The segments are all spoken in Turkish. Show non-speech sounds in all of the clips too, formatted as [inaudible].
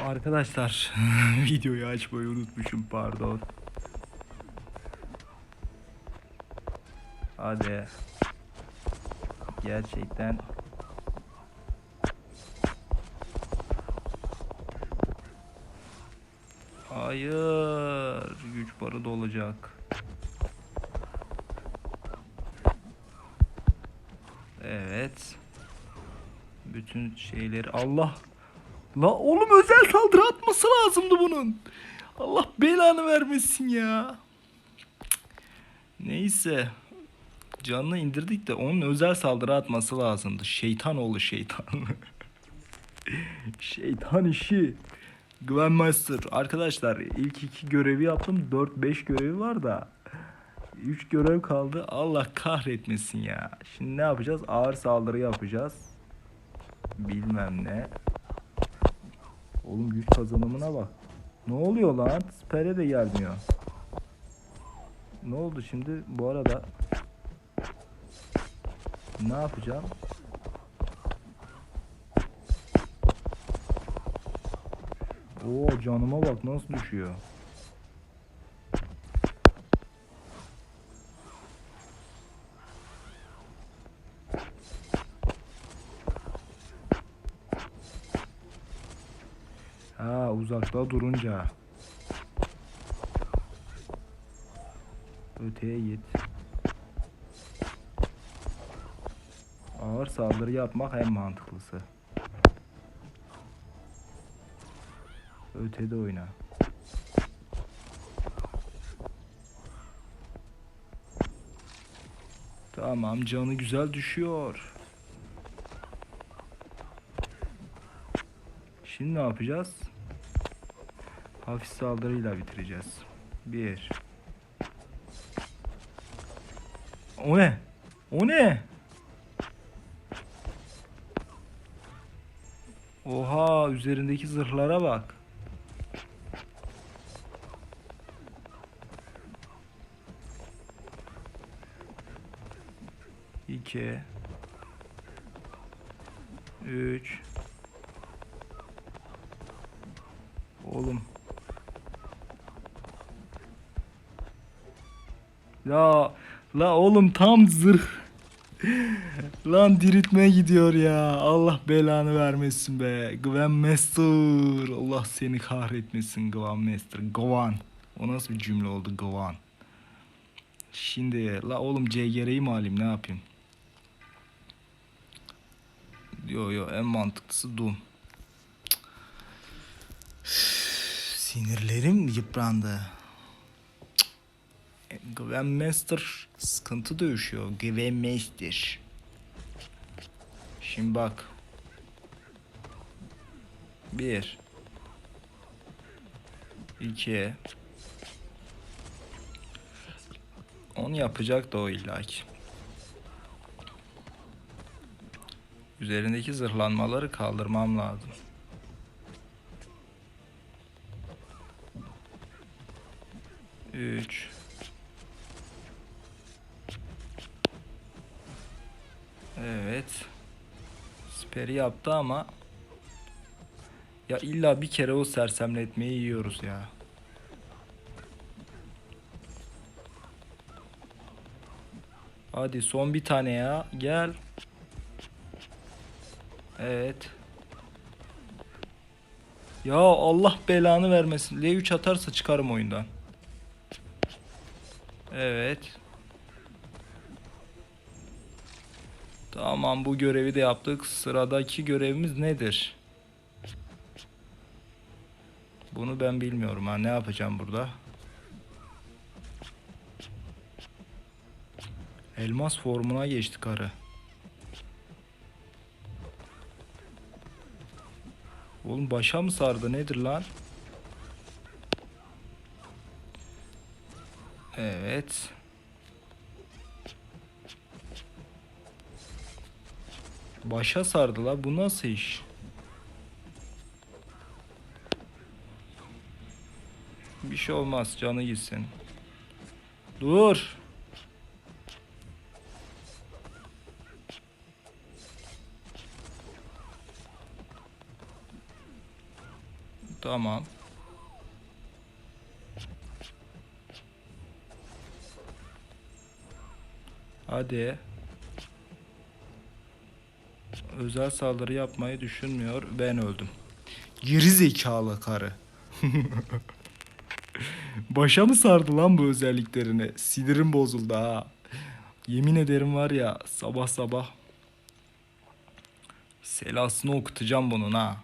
arkadaşlar [laughs] videoyu açmayı unutmuşum pardon. Hadi. Gerçekten Hayır, güç barı dolacak. Evet. Bütün şeyleri Allah. La oğlum özel saldırı atması lazımdı bunun. Allah belanı vermesin ya. Neyse. Canını indirdik de onun özel saldırı atması lazımdı. Şeytan oğlu şeytan. [laughs] şeytan işi. Grandmaster. Arkadaşlar ilk iki görevi yaptım. 4-5 görevi var da. 3 görev kaldı. Allah kahretmesin ya. Şimdi ne yapacağız? Ağır saldırı yapacağız. Bilmem ne. Oğlum güç kazanımına bak. Ne oluyor lan? Spere de gelmiyor. Ne oldu şimdi? Bu arada ne yapacağım? Oo canıma bak nasıl düşüyor. Ha uzakta durunca. Öteye git. Ağır saldırı yapmak en mantıklısı. Ötede oyna. Tamam canı güzel düşüyor. Şimdi ne yapacağız? Hafif saldırıyla bitireceğiz. Bir. O ne? O ne? Oha üzerindeki zırhlara bak. İki. Üç. Oğlum. La la oğlum tam zırh. Lan diriltme gidiyor ya. Allah belanı vermesin be. Gwen Master. Allah seni kahretmesin Gwen Master. Gwen. O nasıl bir cümle oldu Gwen? Şimdi la oğlum CGR'yi mi alayım ne yapayım? Yo yo en mantıklısı Doom. Sinirlerim yıprandı. Grandmaster sıkıntı dövüşüyor. Grandmaster. Şimdi bak. Bir. İki. Onu yapacak da o illaki. Üzerindeki zırhlanmaları kaldırmam lazım. Üç. Evet. Speri yaptı ama ya illa bir kere o sersemletmeyi yiyoruz ya. Hadi son bir tane ya. Gel. Evet. Ya Allah belanı vermesin. L3 atarsa çıkarım oyundan. Evet. Tamam bu görevi de yaptık. Sıradaki görevimiz nedir? Bunu ben bilmiyorum ha. Ne yapacağım burada? Elmas formuna geçtik arı. Oğlum başa mı sardı nedir lan? Evet. Başa sardı la bu nasıl iş? Bir şey olmaz canı gitsin. Dur. Tamam. Hadi. Özel saldırı yapmayı düşünmüyor. Ben öldüm. Geri zekalı karı. [laughs] Başa mı sardı lan bu özelliklerini? Sinirim bozuldu ha. Yemin ederim var ya sabah sabah selasını okutacağım bunun ha.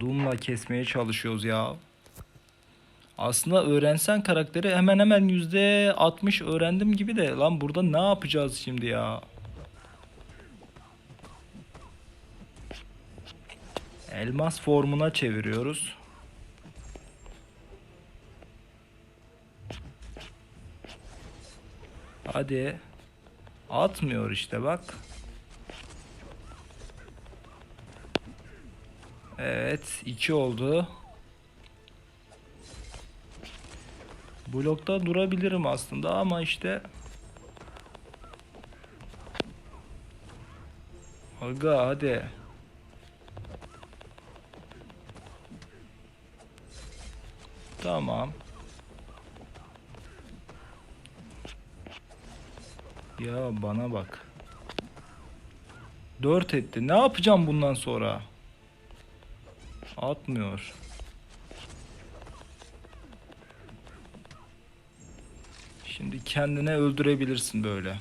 Doom'la kesmeye çalışıyoruz ya. Aslında öğrensen karakteri hemen hemen yüzde 60 öğrendim gibi de lan burada ne yapacağız şimdi ya? Elmas formuna çeviriyoruz. Hadi. Atmıyor işte bak. Evet, iki oldu. Blokta durabilirim aslında ama işte Aga hadi. Tamam. Ya bana bak. Dört etti. Ne yapacağım bundan sonra? Atmıyor. Şimdi kendine öldürebilirsin böyle.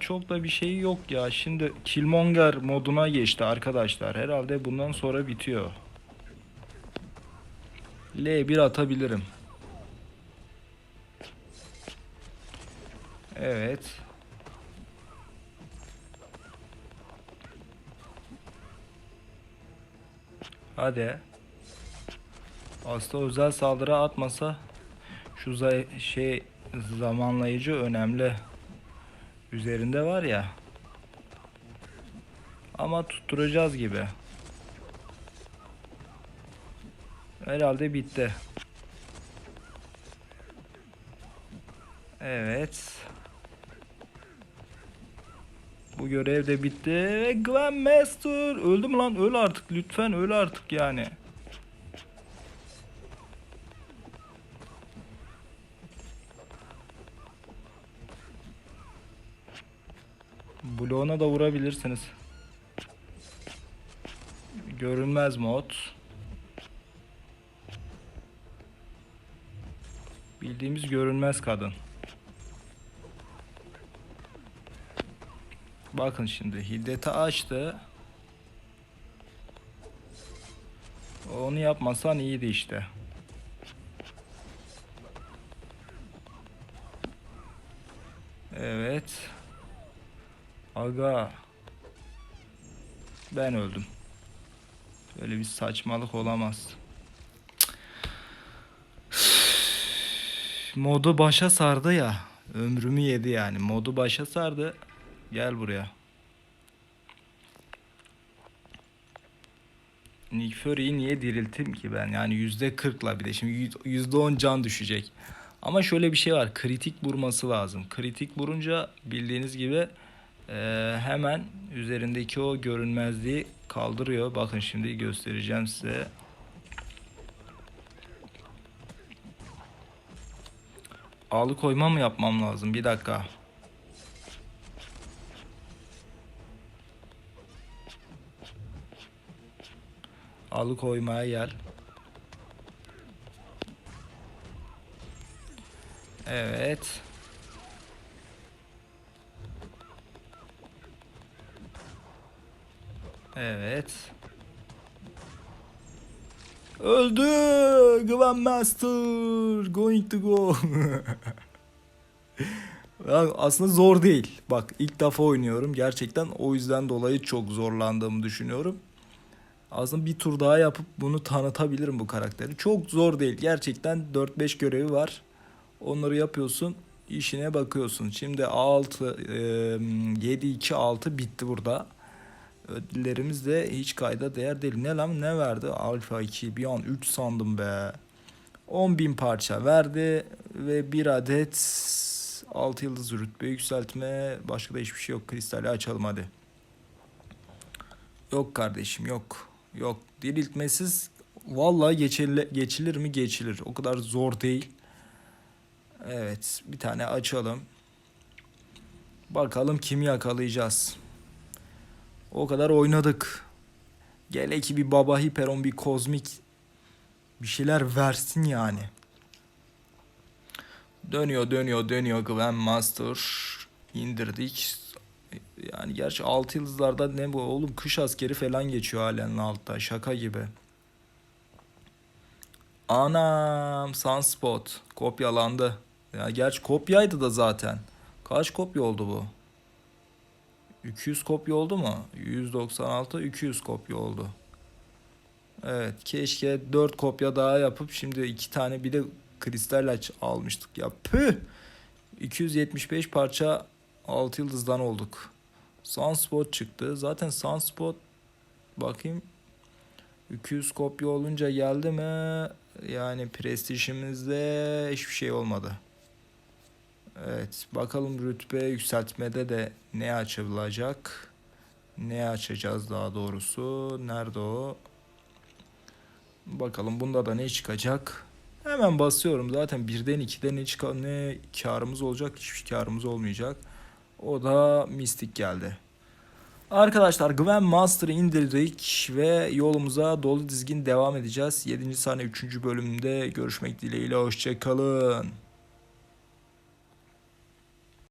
Çok da bir şey yok ya. Şimdi Killmonger moduna geçti arkadaşlar. Herhalde bundan sonra bitiyor. L1 atabilirim. Evet. Hadi. Aslında özel saldırı atmasa şu şey zamanlayıcı önemli. Üzerinde var ya. Ama tutturacağız gibi. Herhalde bitti. Evet. Bu görev de bitti. Gwen Master öldü mü lan? Öl artık lütfen öl artık yani. Bloğuna da vurabilirsiniz. Görünmez mod. Bildiğimiz görünmez kadın. Bakın şimdi hiddeti açtı. Onu yapmasan iyiydi işte. Evet. Aga. Ben öldüm. Böyle bir saçmalık olamaz. [sighs] Modu başa sardı ya. Ömrümü yedi yani. Modu başa sardı. Gel buraya. Nick Fury'yi niye dirilttim ki ben? Yani yüzde kırkla bir de şimdi yüzde on can düşecek. Ama şöyle bir şey var. Kritik vurması lazım. Kritik vurunca bildiğiniz gibi e, hemen üzerindeki o görünmezliği kaldırıyor. Bakın şimdi göstereceğim size. Alıkoyma mı yapmam lazım? Bir dakika. Alıkoymaya gel. Evet. Evet. Öldü. Gwen Master. Going to go. [laughs] Aslında zor değil. Bak ilk defa oynuyorum. Gerçekten o yüzden dolayı çok zorlandığımı düşünüyorum. Aslında bir tur daha yapıp bunu tanıtabilirim bu karakteri. Çok zor değil. Gerçekten 4-5 görevi var. Onları yapıyorsun. işine bakıyorsun. Şimdi 6 7-2-6 bitti burada. Ödüllerimiz de hiç kayda değer değil. Ne lan ne verdi? Alfa 2 bir an 3 sandım be. 10.000 parça verdi ve bir adet 6 yıldız rütbe yükseltme. Başka da hiçbir şey yok. Kristali açalım hadi. Yok kardeşim yok. Yok. Diriltmesiz vallahi geçilir, geçilir mi geçilir. O kadar zor değil. Evet bir tane açalım. Bakalım kimi yakalayacağız. O kadar oynadık. Gele ki bir baba hiperon bir kozmik bir şeyler versin yani. Dönüyor dönüyor dönüyor Grandmaster indirdik. Yani gerçi 6 yıldızlarda ne bu oğlum kış askeri falan geçiyor halen altta şaka gibi. Anam Sunspot kopyalandı. Ya gerçi kopyaydı da zaten. Kaç kopya oldu bu? 200 kopya oldu mu? 196 200 kopya oldu. Evet keşke 4 kopya daha yapıp şimdi 2 tane bir de kristal aç almıştık ya. Püh! 275 parça 6 yıldızdan olduk. Sunspot çıktı. Zaten Sunspot bakayım 200 kopya olunca geldi mi? Yani prestijimizde hiçbir şey olmadı. Evet bakalım rütbe yükseltmede de ne açılacak? Ne açacağız daha doğrusu? Nerede o? Bakalım bunda da ne çıkacak? Hemen basıyorum zaten birden ikiden ne çıkar ne karımız olacak hiçbir karımız olmayacak. O da mistik geldi. Arkadaşlar Gwen Master'ı indirdik ve yolumuza dolu dizgin devam edeceğiz. 7. sahne 3. bölümde görüşmek dileğiyle hoşçakalın.